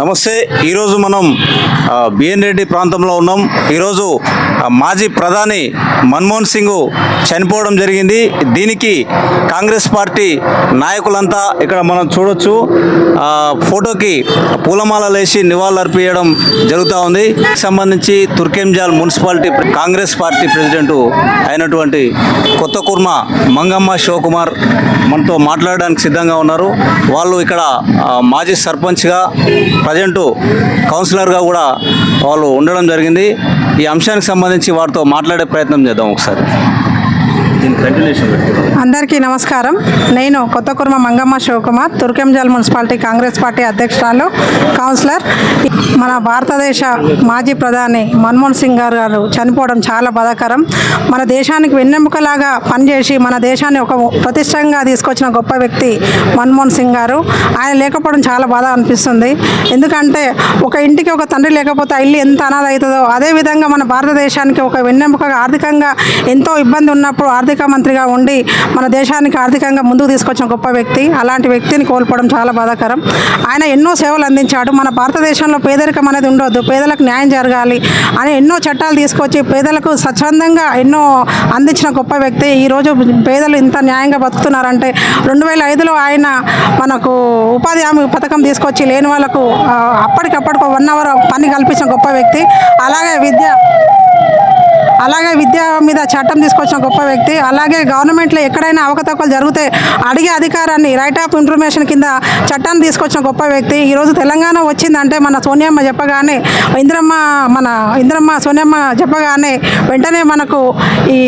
నమస్తే. ఈరోజు మనం బిఎన్ రెడ్డి ప్రాంతంలో ఉన్నాం. ఈరోజు మాజీ ప్రధాని మన్మోహన్ సింగ్ చనిపోవడం జరిగింది. దీనికి కాంగ్రెస్ పార్టీ నాయకులంతా ఇక్కడ మనం చూడొచ్చు. ఫోటోకి పూలమాలలు వేసి నివాళులర్పించడం జరుగుతూ ఉంది. సంబంధించి Turkayamjal municipality Congress party president అయినటువంటి కొత్త కుర్మ మంగమ్మ శివకుమార్ మనతో మాట్లాడడానికి సిద్ధంగా ఉన్నారు. వాళ్ళు ఇక్కడ మాజీ సర్పంచ్గా ప్రజెంటు కౌన్సిలర్గా కూడా వాళ్ళు ఉండడం జరిగింది. ఈ అంశానికి సంబంధించి వారితో మాట్లాడే ప్రయత్నం చేద్దాం ఒకసారి. అందరికీ నమస్కారం. నేను కొత్త కుర్మ మంగమ్మ శివకుమార్ తుర్కెంజల్ మున్సిపాలిటీ కాంగ్రెస్ పార్టీ అధ్యక్షురాలు కౌన్సిలర్. మన భారతదేశ మాజీ ప్రధాని మన్మోహన్ సింగ్ గారు గారు చనిపోవడం చాలా బాధాకరం. మన దేశానికి వెన్నెముకలాగా పనిచేసి మన దేశాన్ని ఒక ప్రతిష్టంగా తీసుకొచ్చిన గొప్ప వ్యక్తి మన్మోహన్ సింగ్ గారు. ఆయన లేకపోవడం చాలా బాధ అనిపిస్తుంది. ఎందుకంటే ఒక ఇంటికి ఒక తండ్రి లేకపోతే ఆ ఇల్లు ఎంత అనాథ అవుతుందో అదేవిధంగా మన భారతదేశానికి ఒక వెన్నెముకగా ఆర్థికంగా ఎంతో ఇబ్బంది ఉన్నప్పుడు ఆర్థిక ఆర్థిక మంత్రిగా ఉండి మన దేశానికి ఆర్థికంగా ముందుకు తీసుకొచ్చిన గొప్ప వ్యక్తి. అలాంటి వ్యక్తిని కోల్పోవడం చాలా బాధాకరం. ఆయన ఎన్నో సేవలు అందించాడు. మన భారతదేశంలో పేదరికం అనేది ఉండొద్దు. పేదలకు న్యాయం జరగాలి అని ఎన్నో చట్టాలు తీసుకొచ్చి పేదలకు స్వచ్ఛందంగా ఎన్నో అందించిన గొప్ప వ్యక్తి. ఈరోజు పేదలు ఇంత న్యాయంగా బతుకుతున్నారంటే రెండు వేల ఐదులో ఆయన మనకు ఉపాధి హామీ పథకం తీసుకొచ్చి లేని వాళ్ళకు అప్పటికప్పటికి వన్ అవర్ పని కల్పించిన గొప్ప వ్యక్తి. అలాగే విద్య అలాగే విద్య మీద చట్టం తీసుకొచ్చిన గొప్ప వ్యక్తి. అలాగే గవర్నమెంట్లో ఎక్కడైనా అవకతవకలు జరిగితే అడిగే అధికారాన్ని రైట్ ఆఫ్ ఇన్ఫర్మేషన్ కింద చట్టాన్ని తీసుకొచ్చిన గొప్ప వ్యక్తి. ఈరోజు తెలంగాణ వచ్చిందంటే మన సోనియమ్మ చెప్పగానే ఇంద్రమ్మ మన ఇంద్రమ్మ సోనియమ్మ చెప్పగానే వెంటనే మనకు ఈ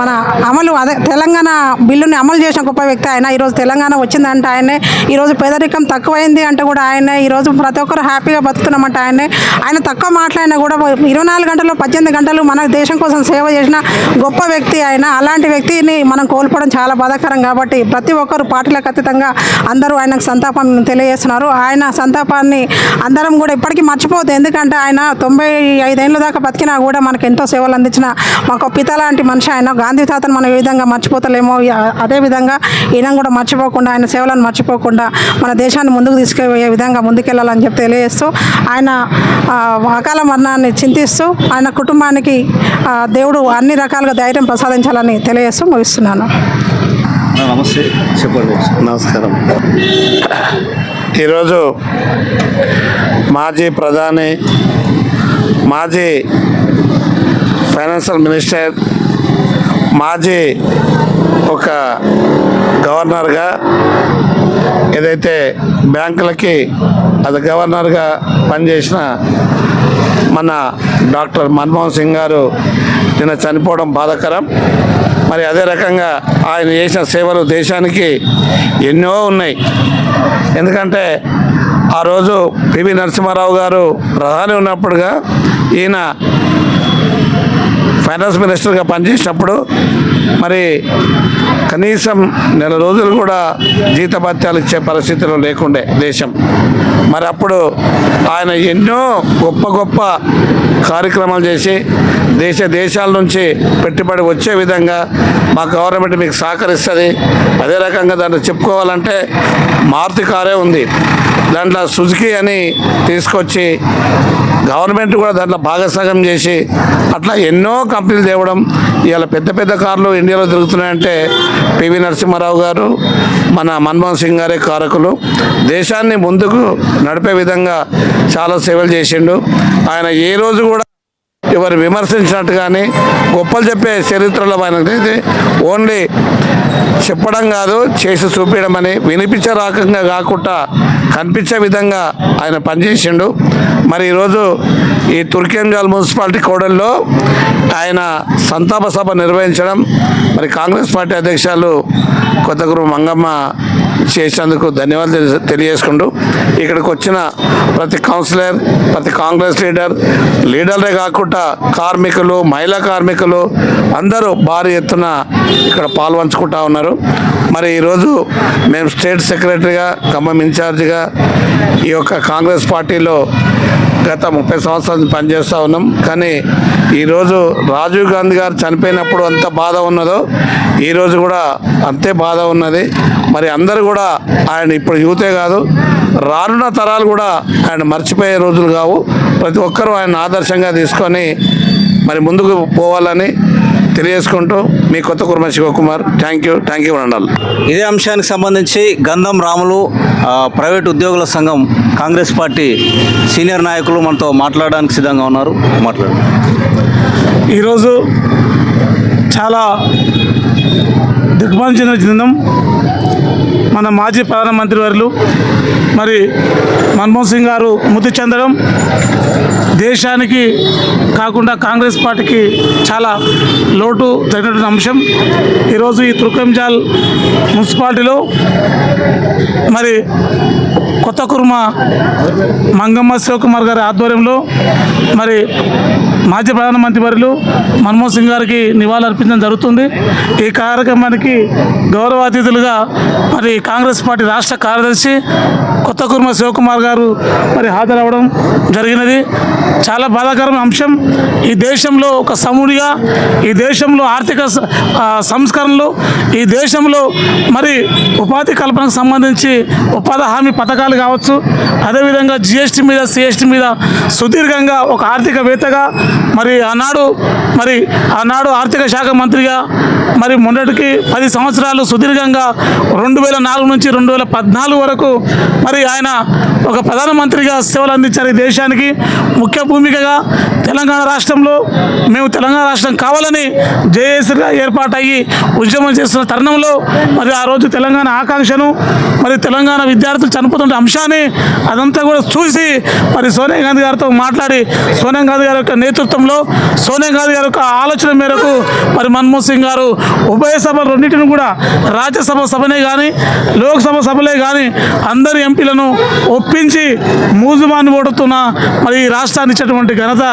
మన అమలు అదే తెలంగాణ బిల్లుని అమలు చేసిన గొప్ప వ్యక్తి ఆయన. ఈరోజు తెలంగాణ వచ్చిందంటే ఆయనే. ఈరోజు పేదరికం తక్కువైంది అంటే కూడా ఆయనే. ఈరోజు ప్రతి ఒక్కరు హ్యాపీగా బతుకుతున్నామంటే ఆయనే. ఆయన తక్కువ మాట్లాడినా కూడా ఇరవై నాలుగు గంటలు పద్దెనిమిది గంటలు మన దేశం కోసం సేవ చేసిన గొప్ప వ్యక్తి ఆయన అలాంటి వ్యక్తిని మనం కోల్పోవడం చాలా బాధాకరం కాబట్టి ప్రతి ఒక్కరు పార్టీలకు అతీతంగా అందరూ ఆయనకు సంతాపం తెలియజేస్తున్నారు. ఆయన సంతాపాన్ని అందరం కూడా ఇప్పటికీ మర్చిపోద్దు ఎందుకంటే ఆయన తొంభై ఐదేళ్ళ దాకా బతికినా కూడా మనకు ఎంతో సేవలు అందించిన మాకు పిత లాంటి మనిషి ఆయన. గాంధీ తాతను మనం ఏ విధంగా మర్చిపోతలేమో అదేవిధంగా అదే విధంగా ఈయన కూడా మర్చిపోకుండా ఆయన సేవలను మర్చిపోకుండా మన దేశాన్ని ముందుకు తీసుకుపోయే విధంగా ముందుకెళ్ళాలని చెప్పి తెలియజేస్తూ ఆయన అకాల మరణాన్ని చింతిస్తూ ఆయన కుటుంబానికి దేవుడు అన్ని రకాలుగా ధైర్యం ప్రసాదించాలని తెలియజేస్తూ ముగిస్తున్నాను. నమస్తే. చెప్పండి. నమస్కారం. ఈరోజు మాజీ ప్రధాని మాజీ ఫైనాన్షియల్ మినిస్టర్ మాజీ ఒక గవర్నర్గా ఏదైతే బ్యాంకులకి అది గవర్నర్గా పనిచేసిన మన డాక్టర్ మన్మోహన్ సింగ్ గారు నిన్న చనిపోవడం బాధాకరం. మరి అదే రకంగా ఆయన చేసిన సేవలు దేశానికి ఎన్నో ఉన్నాయి. ఎందుకంటే ఆ రోజు పివి నరసింహారావు గారు ప్రధాని ఉన్నప్పుడుగా ఈయన ఫైనాన్స్ మినిస్టర్గా పనిచేసినప్పుడు మరి కనీసం నెల రోజులు కూడా జీతభత్యాలు ఇచ్చే పరిస్థితిలో లేకుండే దేశం. మరి అప్పుడు ఆయన ఎన్నో గొప్ప గొప్ప కార్యక్రమాలు చేసి దేశ దేశాల నుంచి పెట్టుబడి వచ్చే విధంగా మా గవర్నమెంట్ మీకు సహకరిస్తుంది. అదే రకంగా దాంట్లో చెప్పుకోవాలంటే మారుతి కారే ఉంది. దాంట్లో సుజుకి అని తీసుకొచ్చి గవర్నమెంట్ కూడా దాంట్లో భాగస్వామ్యం చేసి అట్లా ఎన్నో కంపెనీలు తేవడం ఇవాళ పెద్ద పెద్ద కార్లు ఇండియాలో దొరుకుతున్నాయంటే పివి నరసింహారావు గారు మన మన్మోహన్ సింగ్ గారే కారకులు. దేశాన్ని ముందుకు నడిపే విధంగా చాలా సేవలు చేసిండు. ఆయన ఏ రోజు కూడా ఎవరు విమర్శించినట్టు కానీ గొప్పలు చెప్పే చరిత్రలో అనేది ఓన్లీ చెప్పడం కాదు చేసి చూపించడం అని వినిపించే రకంగా కాకుండా కనిపించే విధంగా ఆయన పనిచేసిండు. మరి ఈరోజు ఈ తుర్కేంజాల్ మున్సిపాలిటీ కోడల్లో ఆయన సంతాప సభ నిర్వహించడం మరి కాంగ్రెస్ పార్టీ అధ్యక్షులు కొత్తగురు మంగమ్మ చేసినందుకు ధన్యవాదాలు తెలియజేసుకుంటూ ఇక్కడికి వచ్చిన ప్రతి కౌన్సిలర్ ప్రతి కాంగ్రెస్ లీడర్ లీడర్లే కాకుండా కార్మికులు మహిళా కార్మికులు అందరూ భారీ ఎత్తున ఇక్కడ పాల్పంచుకుంటా ఉన్నారు. మరి ఈరోజు మేము స్టేట్ సెక్రటరీగా ఖమ్మం ఇన్ఛార్జిగా ఈ యొక్క కాంగ్రెస్ పార్టీలో గత ముప్పై సంవత్సరాల నుంచి పనిచేస్తూ ఉన్నాం. కానీ ఈరోజు రాజీవ్ గాంధీ గారు చనిపోయినప్పుడు అంత బాధ ఉన్నదో ఈరోజు కూడా అంతే బాధ ఉన్నది. మరి అందరూ కూడా ఆయన ఇప్పుడు యూతే కాదు రానున్న తరాలు కూడా ఆయన మర్చిపోయే రోజులు కావు. ప్రతి ఒక్కరూ ఆయన ఆదర్శంగా తీసుకొని మరి ముందుకు పోవాలని తెలియజేసుకుంటూ మీ Kotha Kurma Shivakumar thank you thank you అనాలి ఇదే అంశానికి సంబంధించి గంధం రాములు ప్రైవేట్ ఉద్యోగుల సంఘం కాంగ్రెస్ పార్టీ సీనియర్ నాయకులు మనతో మాట్లాడడానికి సిద్ధంగా ఉన్నారు. మాట్లాడు ఈరోజు చాలా చెందిన చెందాం మన మాజీ ప్రధానమంత్రి వర్యులు మరి మన్మోహన్ సింగ్ గారు మృతి చెందడం దేశానికి కాకుండా కాంగ్రెస్ పార్టీకి చాలా లోటు జరిగినటువంటి అంశం. ఈరోజు ఈ తుర్కంజాల్ మున్సిపాలిటీలో మరి కొత్త కుర్మ మంగమ్మ శివకుమార్ గారి ఆధ్వర్యంలో మరి మాజీ ప్రధానమంత్రి వర్యులు మన్మోహన్ సింగ్ గారికి నివాళులర్పించడం జరుగుతుంది. ఈ కార్యక్రమానికి గౌరవ అతిథులుగా మరి కాంగ్రెస్ పార్టీ రాష్ట్ర కార్యదర్శి కొత్త కుర్మ శివకుమార్ గారు మరి హాజరవ్వడం జరిగినది. చాలా బాధాకరమైన అంశం. ఈ దేశంలో ఒక సముడిగా ఈ దేశంలో ఆర్థిక సంస్కరణలు ఈ దేశంలో మరి ఉపాధి కల్పనకు సంబంధించి ఉపాధి హామీ పథకాలు కావచ్చు. అదేవిధంగా జిఎస్టీ మీద సిఎస్టీ మీద సుదీర్ఘంగా ఒక ఆర్థికవేత్తగా మరి ఆనాడు మరి ఆనాడు ఆర్థిక శాఖ మంత్రిగా మరి మొన్నటికి పది సంవత్సరాలు సుదీర్ఘంగా రెండు వేల నాలుగు నుంచి రెండు వేల పద్నాలుగు వరకు మరి ఆయన ఒక ప్రధానమంత్రిగా సేవలు అందించారు ఈ దేశానికి. ముఖ్య భూమికగా తెలంగాణ రాష్ట్రంలో మేము తెలంగాణ రాష్ట్రం కావాలని జేఏసీగా ఏర్పాటయ్యి ఉద్యమం చేస్తున్న తరుణంలో మరి ఆ రోజు తెలంగాణ ఆకాంక్షను మరి తెలంగాణ విద్యార్థులు చనిపోతున్న అంశాన్ని అదంతా కూడా చూసి మరి సోనియా గాంధీ గారితో మాట్లాడి సోనియా గాంధీ గారి యొక్క నేతృత్వంలో సోనియా గాంధీ గారి యొక్క ఆలోచన మేరకు మరి మన్మోహన్ సింగ్ గారు ఉభయ సభ రెండింటిని కూడా రాజ్యసభ సభనే కానీ లోక్సభ సభలే కానీ అందరి ఎంపీలను ఒప్పించి మూజుమాని ఓడుతున్న మరి ఈ రాష్ట్రాన్ని ఇచ్చేటువంటి ఘనత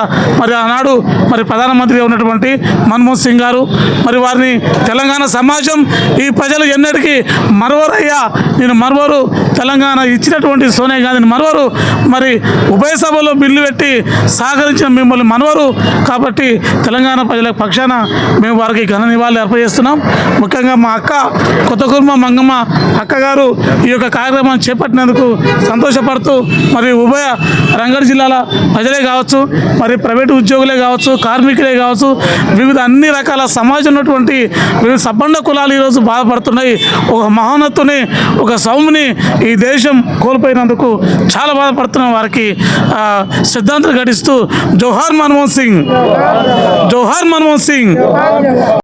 మరి ఆనాడు మరి ప్రధానమంత్రిగా ఉన్నటువంటి మన్మోహన్ సింగ్ గారు. మరి వారిని తెలంగాణ సమాజం ఈ ప్రజలు ఎన్నటికీ మరవరయ్యా నేను మరవరు. తెలంగాణ ఇచ్చినటువంటి సోనియా గాంధీని మరవరు. మరి ఉభయ సభలో బిల్లు పెట్టి సహకరించిన మిమ్మల్ని మనవరు కాబట్టి తెలంగాణ ప్రజల పక్షాన మేము వారికి ఘన నివాళులు ఏర్పజేస్తున్నాం ముఖ్యంగా మా అక్క కొత్త కుర్మ మంగమ్మ అక్కగారు ఈ యొక్క కార్యక్రమాన్ని చేపట్టినందుకు సంతోషపడుతూ మరి ఉభయ రంగారెడ్డి జిల్లాల ప్రజలే కావచ్చు మరి ప్రైవేటు ఉద్యోగులే కావచ్చు కార్మికులే కావచ్చు వివిధ అన్ని రకాల సమాజం ఉన్నటువంటి వివిధ సబ్బండ కులాలు ఈరోజు బాధపడుతున్నాయి. ఒక మహోన్నతుని ఒక సౌముని ఈ దేశం కోల్పోయినందుకు చాలా బాధపడుతున్న. వారికి సిద్ధాంతం గడిస్తూ ఘటిస్తూ జోహార్ మన్మోహన్ సింగ్ జోహార్ మన్మోహన్ సింగ్.